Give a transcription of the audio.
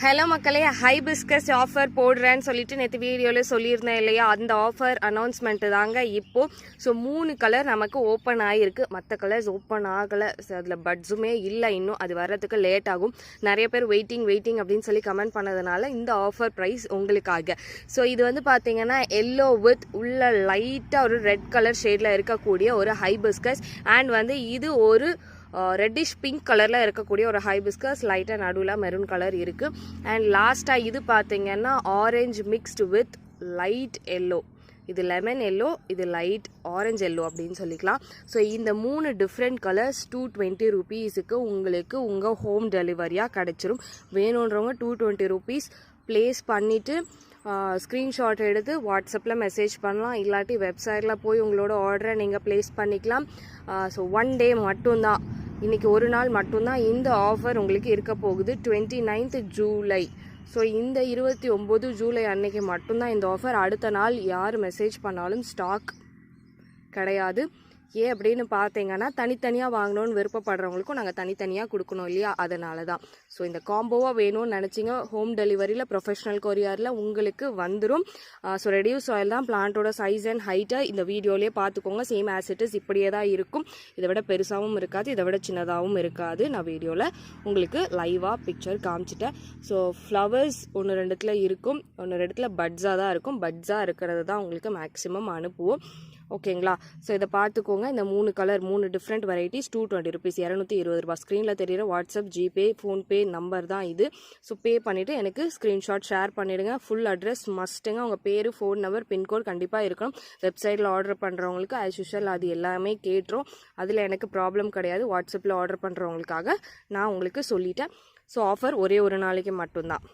Hello மக்களே high பிஸ்கஸ் offer போடுறேன்னு சொல்லிட்டு நேற்று வீடியோவில் சொல்லியிருந்தேன் இல்லையா? அந்த ஆஃபர் அனௌன்ஸ்மெண்ட்டு தாங்க இப்போது ஸோ மூணு கலர் நமக்கு ஓப்பன் ஆகிருக்கு மற்ற கலர்ஸ் ஓப்பன் ஆகலை. ஸோ அதில் பட்ஸுமே இல்லை இன்னும். அது வர்றதுக்கு லேட் ஆகும். நிறைய பேர் வெயிட்டிங் வெயிட்டிங் அப்படின்னு சொல்லி கமெண்ட் பண்ணதுனால இந்த ஆஃபர் ப்ரைஸ் உங்களுக்காக. ஸோ இது வந்து பார்த்தீங்கன்னா எல்லோ வித் உள்ள லைட்டாக ஒரு ரெட் கலர் ஷேடில் இருக்கக்கூடிய ஒரு ஹை பிஸ்கஸ் அண்ட் வந்து இது ஒரு ரெட்டிஷ் பிங்க் கலரில் இருக்கக்கூடிய ஒரு ஹைபிஸ்கஸ் லைட்டாக நடுவில் மெரூன் கலர் இருக்குது அண்ட் லாஸ்ட்டாக இது பார்த்தீங்கன்னா orange mixed with light yellow இது லெமன் எல்லோ இது லைட் ஆரஞ்ச் எல்லோ அப்படின்னு சொல்லிக்கலாம். ஸோ இந்த மூணு டிஃப்ரெண்ட் கலர்ஸ் டூ டுவெண்ட்டி ருபீஸுக்கு உங்களுக்கு உங்கள் ஹோம் டெலிவரியாக கிடச்சிரும். வேணுன்றவங்க டூ டுவெண்ட்டி ருபீஸ் ப்ளேஸ் பண்ணிவிட்டு ஸ்க்ரீன்ஷாட் எடுத்து வாட்ஸ்அப்பில் மெசேஜ் பண்ணலாம். இல்லாட்டி வெப்சைட்டில் போய் உங்களோட ஆர்டரை நீங்கள் ப்ளேஸ் பண்ணிக்கலாம். ஸோ ஒன் டே மட்டும்தான். இன்றைக்கி ஒரு நாள் மட்டும்தான் இந்த ஆஃபர் உங்களுக்கு இருக்க போகுது. டுவெண்ட்டி நைன்த் ஜூலை ஸோ இந்த இருபத்தி ஒம்பது ஜூலை அன்னைக்கு மட்டும்தான் இந்த ஆஃபர் அடுத்த நாள் யார் மெசேஜ் பண்ணாலும் ஸ்டாக் கிடையாது. ஏன் அப்படின்னு பார்த்தீங்கன்னா தனித்தனியாக வாங்கணும்னு விருப்பப்படுறவங்களுக்கும் நாங்கள் தனித்தனியாக கொடுக்கணும் இல்லையா? அதனால தான் ஸோ இந்த காம்போவாக வேணும்னு நினச்சிங்க ஹோம் டெலிவரியில் ப்ரொஃபஷனல் கொரியரில் உங்களுக்கு வந்துடும் ஸோ ரெடியூஸ் ஆயில் தான் பிளான்ட்டோட சைஸ் அண்ட் ஹைட்டை இந்த வீடியோலேயே பார்த்துக்கோங்க. சேம் ஆசிட்டஸ் இப்படியே தான் இருக்கும். இதை விட பெருசாகவும் இருக்காது இதை விட சின்னதாகவும் இருக்காது. நான் வீடியோவில் உங்களுக்கு லைவாக பிக்சர் காமிச்சிட்டேன். ஸோ ஃப்ளவர்ஸ் ஒன்று ரெண்டுத்தில் இருக்கும் ஒன்று ரெண்டுத்தில் பட்ஸாக தான் இருக்கும். பட்ஸாக இருக்கிறது தான் உங்களுக்கு மேக்ஸிமம் அனுப்புவோம். ஓகேங்களா? ஸோ இதை பார்த்துக்கோங்க. இந்த மூணு கலர் மூணு different varieties two twenty rupees இரநூத்தி இருபது ரூபா ஸ்க்ரீனில் தெரியிற வாட்ஸ்அப் ஜிபே ஃபோன்பே நம்பர் தான் இது. ஸோ பே பண்ணிவிட்டு எனக்கு ஸ்க்ரீன்ஷாட் ஷேர் பண்ணிவிடுங்க ஃபுல் அட்ரஸ் மஸ்ட்டுங்க உங்கள் பேர் ஃபோன் நம்பர் பின்கோட் கண்டிப்பாக இருக்கணும். வெப்சைட்டில் ஆர்டர் பண்ணுறவங்களுக்கு ஆஸ் யூஷுவல் அது எல்லாமே கேட்டுரும். அதில் எனக்கு ப்ராப்ளம் கிடையாது. வாட்ஸ்அப்பில் ஆர்டர் பண்ணுறவங்களுக்காக நான் உங்களுக்கு சொல்லிட்டேன். ஸோ ஆஃபர் ஒரே ஒரு நாளைக்கு மட்டும்தான்.